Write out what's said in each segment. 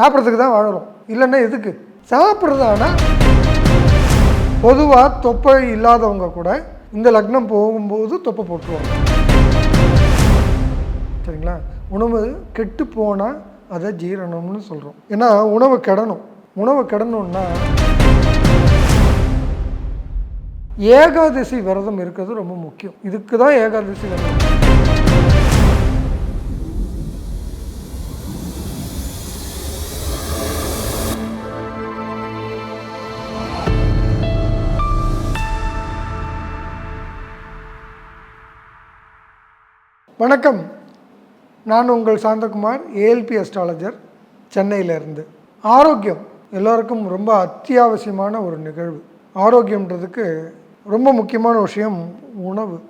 சாப்பிட்றதுக்கு தான் வாழறோம் இல்லைன்னா எதுக்கு? சாப்பிட்றதானா பொதுவாக தொப்பை இல்லாதவங்க கூட இந்த லக்னம் போகும்போது தொப்பை போட்டுருவாங்க. சரிங்களா? உணவு கெட்டு போனால் அதை ஜீரணம்னு சொல்கிறோம் ஏன்னா உணவு கெடணும். உணவு கெடணும்னா ஏகாதசி விரதம் இருக்கிறது ரொம்ப முக்கியம். இதுக்கு தான் ஏகாதசி விரதம். வணக்கம். நான் உங்கள் சாந்தகுமார் ஏஎல்பி அஸ்ட்ராலஜர் சென்னையிலேருந்து. ஆரோக்கியம் எல்லோருக்கும் ரொம்ப அத்தியாவசியமான ஒரு நிகழ்வு. ஆரோக்கியம்ன்றதுக்கு ரொம்ப முக்கியமான விஷயம் உணவு.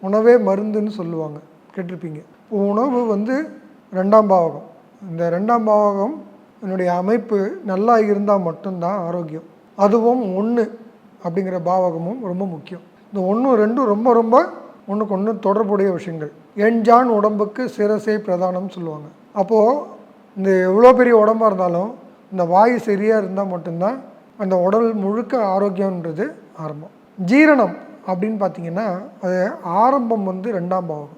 உணவே மருந்துன்னு சொல்லுவாங்க. கேட்டிருப்பீங்க. இப்போ உணவு வந்து ரெண்டாம் பாவகம். இந்த ரெண்டாம் பாவகம் என்னுடைய அமைப்பு நல்லா இருந்தால் மட்டும்தான் ஆரோக்கியம். அதுவும் ஒன்று அப்படிங்கிற பாவகமும் ரொம்ப முக்கியம். இந்த ஒன்றும் ரெண்டும் ரொம்ப ரொம்ப ஒன்றுக்கு ஒன்று தொடர்புடைய விஷயங்கள். எண்ஜான் உடம்புக்கு சிரசை பிரதானம்னு சொல்லுவாங்க. அப்போது இந்த எவ்வளோ பெரிய உடம்பாக இருந்தாலும் இந்த வாயு சரியாக இருந்தால் மட்டும்தான் அந்த உடல் முழுக்க ஆரோக்கியம்ன்றது ஆரம்பம். ஜீரணம் அப்படின்னு பார்த்தீங்கன்னா அது ஆரம்பம் வந்து ரெண்டாம் பாவகம்.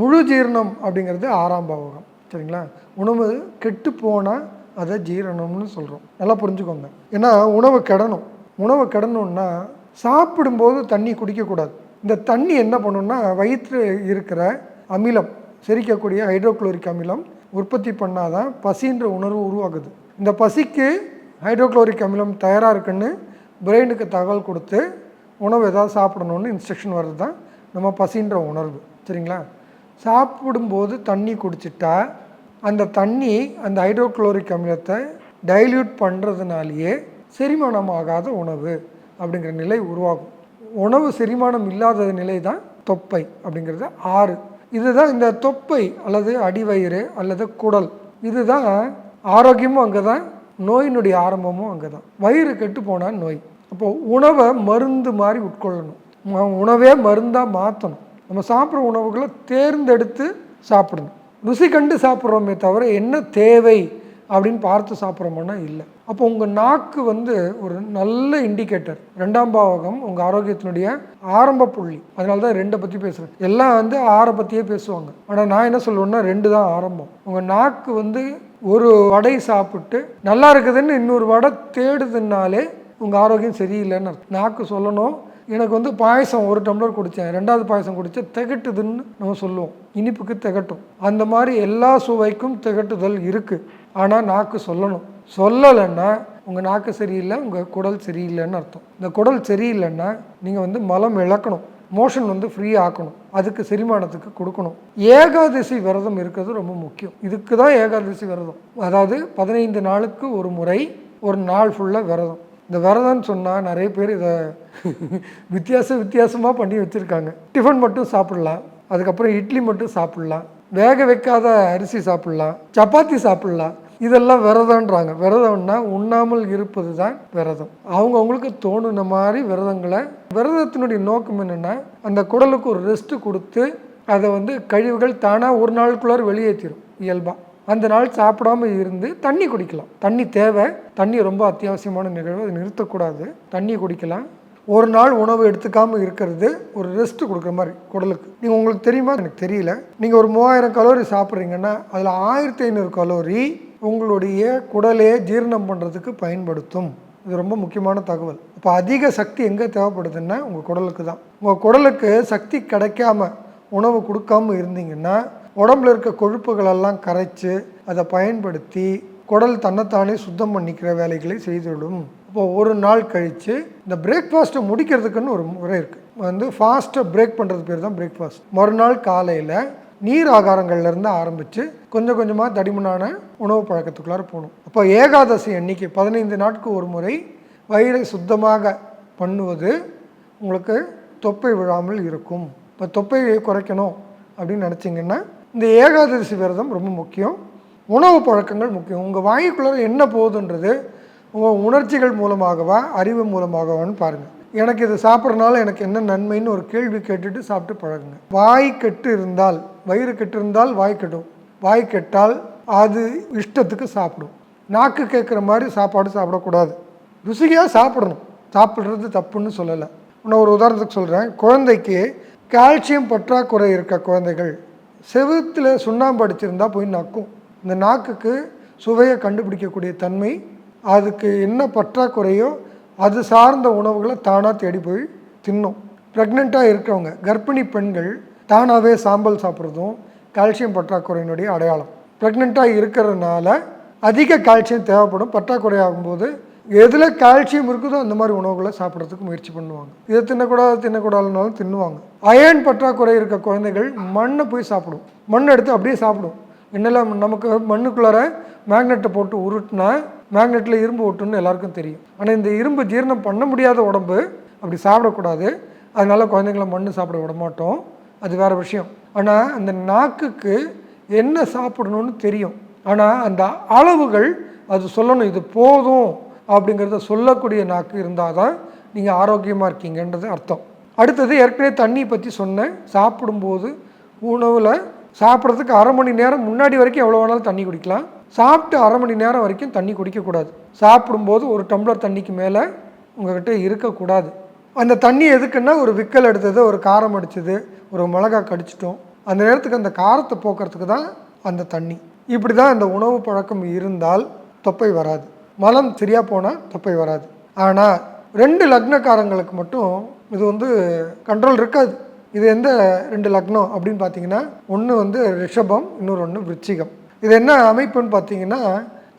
முழு ஜீரணம் அப்படிங்கிறது ஆறாம் பாவகம். சரிங்களா? உணவு கெட்டு போனால் அதை ஜீரணம்னு சொல்கிறோம் நல்லா புரிஞ்சுக்கோங்க. ஏன்னா உணவு கெடணும். உணவு கெடணும்னா சாப்பிடும்போது தண்ணி குடிக்கக்கூடாது. இந்த தண்ணி என்ன பண்ணுன்னா வயிற்று இருக்கிற அமிலம் செரிக்கக்கூடிய ஹைட்ரோக்ளோரிக் அமிலம் உற்பத்தி பண்ணாதான் பசின்ற உணர்வு உருவாகுது. இந்த பசிக்கு ஹைட்ரோக்ளோரிக் அமிலம் தயாராக இருக்குன்னு பிரெயினுக்கு தகவல் கொடுத்து உணவு ஏதாவது சாப்பிடணும்னு இன்ஸ்ட்ரக்ஷன் வர்றது தான் நம்ம பசின்ற உணர்வு. சரிங்களா? சாப்பிடும்போது தண்ணி குடிச்சிட்டா அந்த தண்ணி அந்த ஹைட்ரோக்ளோரிக் அமிலத்தை டைல்யூட் பண்ணுறதுனாலேயே செரிமானம் ஆகாத உணவு அப்படிங்கிற நிலை உருவாகும். உணவு செரிமானம் இல்லாத நிலை தான் தொப்பை அப்படிங்கிறது. ஆறு. இதுதான் இந்த தொப்பை அல்லது அடிவயிறு அல்லது குடல். இதுதான் ஆரோக்கியமும் அங்கே தான் நோயினுடைய ஆரம்பமும் அங்கே தான் வயிறு கெட்டு போனால் நோய். அப்போது உணவை மருந்து மாதிரி உட்கொள்ளணும். உணவே மருந்தாக மாற்றணும் நம்ம சாப்பிட்ற உணவுகளை தேர்ந்தெடுத்து சாப்பிடணும். ருசி கண்டு சாப்பிட்றோமே தவிர என்ன தேவை? அப்படின்னு பார்த்து சாப்பிட்றோமோன்னா இல்லை. அப்போ உங்கள் நாக்கு வந்து ஒரு நல்ல இண்டிகேட்டர் ரெண்டாம் பாவகம் உங்கள் ஆரோக்கியத்தினுடைய ஆரம்ப புள்ளி. அதனால தான் ரெண்டை பற்றி பேசுகிறேன் எல்லாம் வந்து ஆறை பற்றியே பேசுவாங்க. ஆனால் நான் என்ன சொல்லுவேன்னா ரெண்டு தான் ஆரம்பம். உங்கள் நாக்கு வந்து ஒரு வடை சாப்பிட்டு நல்லா இருக்குதுன்னு இன்னொரு வடை தேடுதுன்னாலே உங்கள் ஆரோக்கியம் சரியில்லைன்னு நாக்கு சொல்லணும். எனக்கு வந்து பாயசம் ஒரு டம்ளர் குடித்தேன் ரெண்டாவது பாயசம் குடித்தேன் திகட்டுதுன்னு நம்ம சொல்லுவோம். இனிப்புக்கு திகட்டும். அந்த மாதிரி எல்லா சுவைக்கும் திகட்டுதல் இருக்குது ஆனால் நாக்கு சொல்லணும். சொல்லலைன்னா உங்கள் நாக்கு சரியில்லை உங்கள் குடல் சரியில்லைன்னு அர்த்தம். இந்த குடல் சரியில்லைன்னா நீங்கள் வந்து மலம் இழக்கணும். மோஷன் வந்து ஃப்ரீ ஆக்கணும். அதுக்கு செரிமானத்துக்கு கொடுக்கணும். ஏகாதசி விரதம் இருக்கிறது ரொம்ப முக்கியம். இதுக்கு தான் ஏகாதசி விரதம். அதாவது பதினைந்து நாளுக்கு ஒரு முறை ஒரு நாள் ஃபுல்லாக விரதம். இந்த விரதம்னு சொன்னால் நிறைய பேர் இதை வித்தியாச வித்தியாசமாக பண்ணி வச்சுருக்காங்க. டிஃபன் மட்டும் சாப்பிட்லாம். அதுக்கப்புறம் இட்லி மட்டும் சாப்பிட்லாம். வேக வைக்காத அரிசி சாப்பிட்லாம் சப்பாத்தி சாப்பிட்லாம். இதெல்லாம் விரதம்ன்றாங்க. விரதம்னா உண்ணாமல் இருப்பது தான் விரதம் அவங்கவுங்களுக்கு தோணுன மாதிரி விரதங்களை விரதத்தினுடைய நோக்கம் என்னென்னா அந்த குடலுக்கு ஒரு ரெஸ்ட்டு கொடுத்து அதை வந்து கழிவுகள் தானாக ஒரு நாளுக்குள்ளார வெளியேற்றிடும் இயல்பாக அந்த நாள் சாப்பிடாம இருந்து தண்ணி குடிக்கலாம். தண்ணி தேவை. தண்ணி ரொம்ப அத்தியாவசியமான நிகழ்வு. அதை நிறுத்தக்கூடாது. தண்ணி குடிக்கலாம். ஒரு நாள் உணவு எடுத்துக்காமல் இருக்கிறது ஒரு ரெஸ்ட் கொடுக்குற மாதிரி குடலுக்கு. நீங்கள் உங்களுக்கு தெரியுமா? எனக்கு தெரியல. நீங்கள் ஒரு மூவாயிரம் கலோரி சாப்பிட்றீங்கன்னா அதில் ஆயிரத்தி ஐநூறு கலோரி உங்களுடைய குடலே ஜீரணம் பண்ணுறதுக்கு பயன்படுத்தும். இது ரொம்ப முக்கியமான தகவல். இப்போ அதிக சக்தி எங்கே தேவைப்படுதுன்னா உங்கள் குடலுக்கு தான். உங்கள் குடலுக்கு சக்தி கிடைக்காம உணவு கொடுக்காம இருந்தீங்கன்னா உடம்புல இருக்க கொழுப்புகளெல்லாம் கரைச்சி அதை பயன்படுத்தி குடல் தன்னைத்தானே சுத்தம் பண்ணிக்கிற வேலைகளை செய்துவிடும். இப்போ ஒரு நாள் கழித்து இந்த பிரேக்ஃபாஸ்ட்டை முடிக்கிறதுக்குன்னு ஒரு முறை இருக்குது வந்து ஃபாஸ்ட்டாக பிரேக் பண்ணுறது பேர் தான் பிரேக்ஃபாஸ்ட் மறுநாள் காலையில் நீர் ஆகாரங்கள்லேருந்து ஆரம்பித்து கொஞ்சம் கொஞ்சமாக தடிமனான உணவு பழக்கத்துக்குள்ளார போகணும். அப்போ ஏகாதசி அன்னைக்கு பதினைந்து நாட்கு ஒரு முறை வயிறை சுத்தமாக பண்ணுவது உங்களுக்கு தொப்பை விழாமல் இருக்கும். இப்போ தொப்பையை குறைக்கணும் அப்படின்னு நினச்சிங்கன்னா இந்த ஏகாதசி விரதம் ரொம்ப முக்கியம். உணவு பழக்கங்கள் முக்கியம். உங்கள் வாயுக்குள்ளே என்ன போகுதுன்றது உங்கள் உணர்ச்சிகள் மூலமாகவா அறிவு மூலமாகவான்னு பாருங்கள் எனக்கு இது சாப்பிட்றதுனால எனக்கு என்ன நன்மைன்னு ஒரு கேள்வி கேட்டுட்டு சாப்பிட்டு பழகுங்க. வாய் கெட்டு இருந்தால் வயிறு கெட்டு இருந்தால் வாய் கெட்டும் வாய் கெட்டால் அது இஷ்டத்துக்கு சாப்பிடும். நாக்கு கேட்குற மாதிரி சாப்பாடு சாப்பிடக்கூடாது. ருசியாக சாப்பிடணும். சாப்பிட்றது தப்புன்னு சொல்லலை. இன்னும் ஒரு உதாரணத்துக்கு சொல்கிறேன் குழந்தைக்கு கால்சியம் பற்றாக்குறை இருக்க குழந்தைகள் செவுத்தில் சுண்ணாம்பு அடிச்சிருந்தா போய் நக்கும். இந்த நாக்குக்கு சுவையை கண்டுபிடிக்கக்கூடிய தன்மை அதுக்கு என்ன பற்றாக்குறையோ அது சார்ந்த உணவுகளை தானாக தேடி போய் தின்னும். ப்ரெக்னெண்ட்டாக இருக்கிறவங்க கர்ப்பிணி பெண்கள் தானாகவே சாம்பல் சாப்பிட்றதும் கால்சியம் பற்றாக்குறையினுடைய அடையாளம். ப்ரெக்னெண்ட்டாக இருக்கிறதுனால அதிக கால்சியம் தேவைப்படும். பற்றாக்குறை ஆகும்போது எதில் கால்சியம் இருக்குதோ அந்த மாதிரி உணவுகளை சாப்பிட்றதுக்கு முயற்சி பண்ணுவாங்க. இதை தின்னக்கூடாது தின்னக்கூடாதுனாலும் தின்னுவாங்க. அயன் பற்றாக்குறை இருக்க குழந்தைகள் மண்ணை போய் சாப்பிடும். மண் எடுத்து அப்படியே சாப்பிடும். என்னெல்லாம் நமக்கு மண்ணுக்குள்ளார மேக்னெட்டை போட்டு உருட்டினா மேக்னெட்டில் இரும்பு ஒட்டுன்னு எல்லாருக்கும் தெரியும். ஆனால் இந்த இரும்பு ஜீரணம் பண்ண முடியாத உடம்பு அப்படி சாப்பிடக்கூடாது. அதனால குழந்தைங்கள மண் சாப்பிட விட மாட்டோம். அது வேறு விஷயம். ஆனால் அந்த நாக்குக்கு என்ன சாப்பிடணும்னு தெரியும். ஆனால் அந்த அளவுகள் அது சொல்லணும். இது போதும் அப்படிங்கிறத சொல்லக்கூடிய நாக்கு இருந்தால் தான் நீங்கள் ஆரோக்கியமாக இருக்கீங்கன்றது அர்த்தம். அடுத்தது ஏற்கனவே தண்ணி பற்றி சொன்னேன். சாப்பிடும்போது உணவில் சாப்பிட்றதுக்கு அரை மணி நேரம் முன்னாடி வரைக்கும் எவ்வளோ வேணாலும் தண்ணி குடிக்கலாம். சாப்பிட்டு அரை மணி நேரம் வரைக்கும் தண்ணி குடிக்கக்கூடாது. சாப்பிடும்போது ஒரு டம்ளர் தண்ணிக்கு மேலே உங்கள்கிட்ட இருக்கக்கூடாது. அந்த தண்ணி எதுக்குன்னா ஒரு விக்கல் எடுத்தது ஒரு காரம் அடிச்சது ஒரு மிளகா கடிச்சிட்டோம். அந்த நேரத்துக்கு அந்த காரத்தை போக்குறதுக்கு தான் அந்த தண்ணி. இப்படி தான் அந்த உணவு பழக்கம் இருந்தால் தொப்பை வராது. மலம் சரியாக போனால் தொப்பை வராது. ஆனால் ரெண்டு லக்னக்காரங்களுக்கு மட்டும் இது வந்து கண்ட்ரோல் இருக்காது. இது எந்த ரெண்டு லக்னம் அப்படின்னு பார்த்தீங்கன்னா ஒன்று வந்து ரிஷபம் இன்னொரு ஒன்று விருச்சிகம். இது என்ன அமைப்புன்னு பார்த்தீங்கன்னா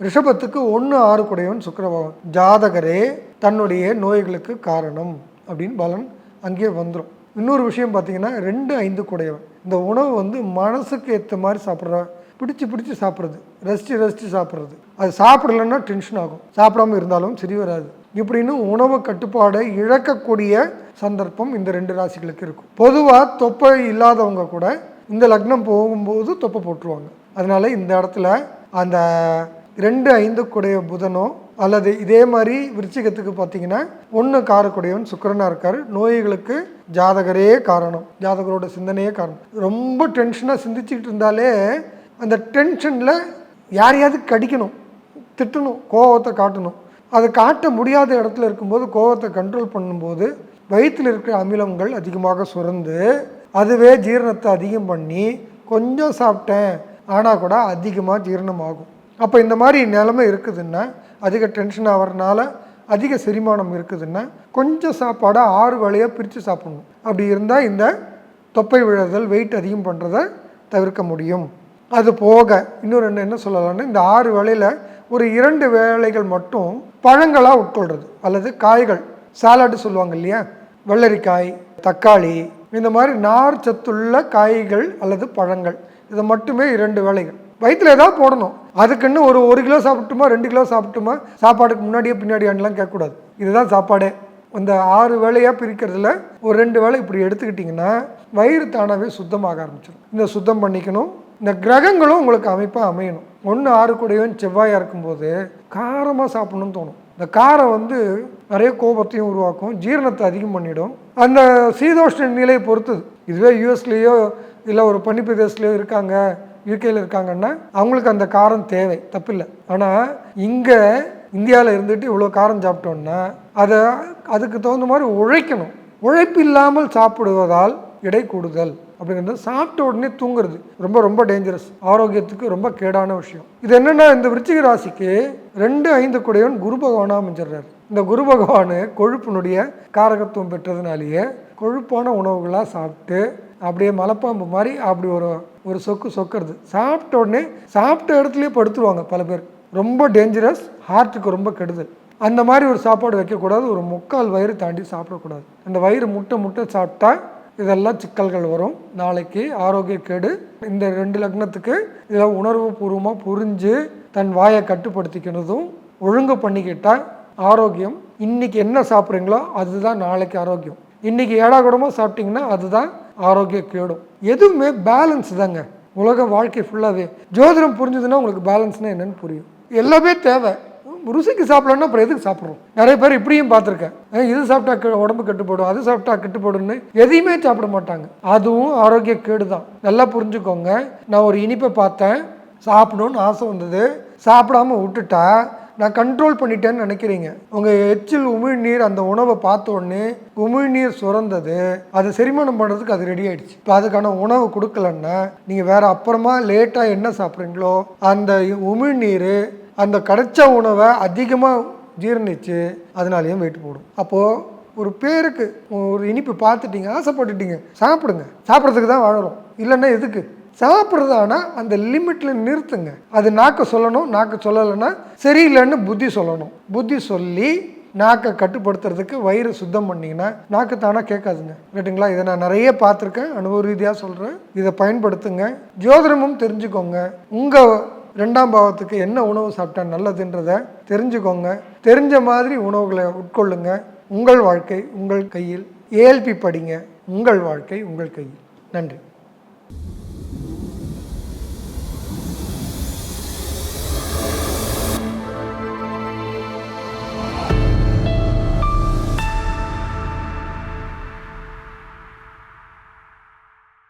ரிஷபத்துக்கு ஒன்று ஆறு குடையவன் சுக்கிரபகவான். ஜாதகரே தன்னுடைய நோய்களுக்கு காரணம் அப்படின்னு பலன் அங்கேயே வந்துடும் இன்னொரு விஷயம் பார்த்தீங்கன்னா ரெண்டு ஐந்து குடையவன். இந்த உணவு வந்து மனசுக்கு ஏற்ற மாதிரி சாப்பிட்ற. பிடிச்சு பிடிச்சு சாப்பிட்றது. ரசித்து ரசித்து சாப்பிட்றது. அது சாப்பிடலன்னா டென்ஷன் ஆகும். சாப்பிடாம இருந்தாலும் சரி வராது. இப்படின்னு உணவு கட்டுப்பாடை இழக்கக்கூடிய சந்தர்ப்பம் இந்த ரெண்டு ராசிகளுக்கு இருக்கும். பொதுவாக தொப்பை இல்லாதவங்க கூட இந்த லக்னம் போகும்போது தொப்பை போட்டுருவாங்க. அதனால இந்த இடத்துல அந்த ரெண்டு ஐந்து கூடைய புதனோ அல்லது இதே மாதிரி விருச்சிகத்துக்கு பார்த்தீங்கன்னா ஒன்று காரக்குடையவன் சுக்கரனாக இருக்கார். நோய்களுக்கு ஜாதகரே காரணம். ஜாதகரோட சிந்தனையே காரணம். ரொம்ப டென்ஷனாக சிந்திச்சுக்கிட்டு இருந்தாலே அந்த டென்ஷனில் யாரையாவது கடிக்கணும் திட்டணும் கோவத்தை காட்டணும். அதை காட்ட முடியாத இடத்துல இருக்கும்போது கோவத்தை கண்ட்ரோல் பண்ணும்போது வயிற்றில் இருக்கிற அமிலங்கள் அதிகமாக சுரந்து அதுவே ஜீரணத்தை அதிகம் பண்ணி கொஞ்சம் சாப்பிட்டேன் ஆனால் கூட அதிகமாக ஜீரணமாகும். அப்போ இந்த மாதிரி நிலமை இருக்குதுன்னா அதிக டென்ஷன் ஆகிறதுனால அதிக செரிமானம் இருக்குதுன்னா கொஞ்சம் சாப்பாடை ஆறு வேளையாக பிரித்து சாப்பிடணும். அப்படி இருந்தால் இந்த தொப்பை விழுதல் வெயிட் அதிகம் பண்ணுறதை தவிர்க்க முடியும். அது போக இன்னொரு என்ன என்ன சொல்லலாம்னா இந்த ஆறு வேளையில் ஒரு இரண்டு வேலைகள் மட்டும் பழங்களாக உட்கொள்கிறது அல்லது காய்கள் சாலாடு சொல்லுவாங்க இல்லையா? வெள்ளரிக்காய் தக்காளி இந்த மாதிரி நார் சத்துள்ள காய்கள் அல்லது பழங்கள். இதை மட்டுமே இரண்டு வேலைகள். வயிற்றில் ஏதாவது போடணும். அதுக்குன்னு ஒரு ஒரு கிலோ சாப்பிட்டுமா ரெண்டு கிலோ சாப்பிட்டுமா சாப்பாடுக்கு முன்னாடியே பின்னாடியான்லாம் கேட்கக்கூடாது. இதுதான் சாப்பாடே. இந்த ஆறு வேலையாக பிரிக்கிறதுல ஒரு ரெண்டு வேலை இப்படி எடுத்துக்கிட்டிங்கன்னா வயிறு தானாகவே சுத்தமாக ஆரம்பிச்சிடும் இந்த சுத்தம் பண்ணிக்கணும். இந்த கிரகங்களும் உங்களுக்கு அமைப்பாக அமையணும். ஒன்று ஆறு கூடையும் செவ்வாயாக இருக்கும்போது காரமாக சாப்பிடணும்னு தோணும். இந்த காரம் வந்து நிறைய கோபத்தையும் உருவாக்கும் ஜீரணத்தை அதிகம் பண்ணிடும். அந்த சீதோஷ்ண நிலையை பொறுத்தது. இதுவே யூஎஸ்லேயோ இல்லை ஒரு பனி பிரதேசத்துலையோ இருக்காங்க யூகேல இருக்காங்கன்னா அவங்களுக்கு அந்த காரம் தேவை தப்பில்லை. ஆனால் இங்கே இந்தியாவில் இருந்துட்டு இவ்வளோ காரம் சாப்பிட்டோன்னா அதை அதுக்கு தகுந்த மாதிரி உழைக்கணும். உழைப்பு இல்லாமல் சாப்பிடுவதால் எடை கூடுதல் அப்படிங்கிறது சாப்பிட்ட உடனே தூங்குறது ரொம்ப ரொம்ப டேஞ்சரஸ் ஆரோக்கியத்துக்கு ரொம்ப கேடான விஷயம். இது என்னென்னா இந்த விருச்சிக ராசிக்கு ரெண்டு ஐந்து குடையவன் குரு பகவானாக அமைஞ்சிடுறாரு. இந்த குரு பகவான் கொழுப்பினுடைய காரகத்துவம் பெற்றதுனாலேயே கொழுப்பான உணவுகளாக சாப்பிட்டு அப்படியே மலைப்பாம்பு மாதிரி அப்படி ஒரு ஒரு சொக்கு சொக்கிறது. சாப்பிட்ட உடனே சாப்பிட்ட இடத்துலையே படுத்துருவாங்க பல பேர். ரொம்ப டேஞ்சரஸ் ஹார்ட்டுக்கு ரொம்ப கெடுதல். அந்த மாதிரி ஒரு சாப்பாடு வைக்கக்கூடாது. ஒரு முக்கால் வயிறு தாண்டி சாப்பிடக்கூடாது. அந்த வயிறு முட்டை முட்டை சாப்பிட்டா இதெல்லாம் சிக்கல்கள் வரும். நாளைக்கு ஆரோக்கிய கேடு இந்த ரெண்டு லக்னத்துக்கு இதெல்லாம் உணர்வு பூர்வமாக புரிஞ்சு தன் வாயை கட்டுப்படுத்திக்கிறதும் ஒழுங்கு பண்ணிக்கிட்டால் ஆரோக்கியம். இன்றைக்கி என்ன சாப்பிட்றீங்களோ அதுதான் நாளைக்கு ஆரோக்கியம். இன்றைக்கி ஏடா கூடமாக சாப்பிட்டிங்கன்னா அதுதான் ஆரோக்கிய கேடும். எதுவுமே பேலன்ஸ் தாங்க. உலக வாழ்க்கை ஃபுல்லாகவே ஜோதிடம் புரிஞ்சுதுன்னா உங்களுக்கு பேலன்ஸ்னால் என்னன்னு புரியும். எல்லாமே தேவை. ருசிக்கு சாப்பிடலன்னா அப்புறம் எதுக்கு சாப்பிட்றோம்? நிறைய பேர் இப்படியும் பார்த்துருக்கேன். இது சாப்பிட்டா கெ- உடம்பு கெட்டுப்படும் அது சாப்பிட்டா கெட்டுப்படும்னு எதையுமே சாப்பிட மாட்டாங்க. அதுவும் ஆரோக்கிய கேடு தான். நல்லா புரிஞ்சுக்கோங்க. நான் ஒரு இனிப்பை பார்த்தேன். சாப்பிடணும்னு ஆசை வந்தது. சாப்பிடாம விட்டுட்டா நான் கண்ட்ரோல் பண்ணிட்டேன்னு நினைக்கிறீங்க. உங்கள் எச்சில் உமிழ்நீர் அந்த உணவை பார்த்த உடனே உமிழ்நீர் சுரந்தது. அதை செரிமானம் பண்ணுறதுக்கு அது ரெடி ஆயிடுச்சு. இப்போ அதுக்கான உணவு கொடுக்கலன்னா நீங்கள் வேற அப்புறமா லேட்டாக என்ன சாப்பிட்றீங்களோ அந்த உமிழ்நீர் அந்த கிடைச்ச உணவை அதிகமாக ஜீரணிச்சு அதனாலேயும் வெயிட் போடும். அப்போது ஒரு பேருக்கு ஒரு இனிப்பு பார்த்துட்டீங்க ஆசைப்பட்டுட்டீங்க சாப்பிடுங்க. சாப்பிட்றதுக்கு தான் வாழறோம் இல்லைன்னா எதுக்கு? சாப்பிட்றது ஆனால் அந்த லிமிட்டில் நிறுத்துங்க. அது நாக்கு சொல்லணும் நாக்கு சொல்லலைன்னா சரியில்லைன்னு புத்தி சொல்லணும். புத்தி சொல்லி நாக்கை கட்டுப்படுத்துறதுக்கு வயிறு சுத்தம் பண்ணிங்கன்னா நாக்கு தானாக கேட்காதுங்க. ரைட்டுங்களா இதை நான் நிறைய பார்த்துருக்கேன் அனுபவ ரீதியாக சொல்கிறேன் இதை பயன்படுத்துங்க. ஜோதிடமும் தெரிஞ்சுக்கோங்க. உங்கள் ரெண்டாம் பாவத்துக்கு என்ன உணவு சாப்பிட்டா நல்லதுன்றதை தெரிஞ்சுக்கோங்க. தெரிஞ்ச மாதிரி உணவுகளை உட்கொள்ளுங்க. உங்கள் வாழ்க்கை உங்கள் கையில். ஏஎல்பி படிங்க. உங்கள் வாழ்க்கை உங்கள் கையில். நன்றி.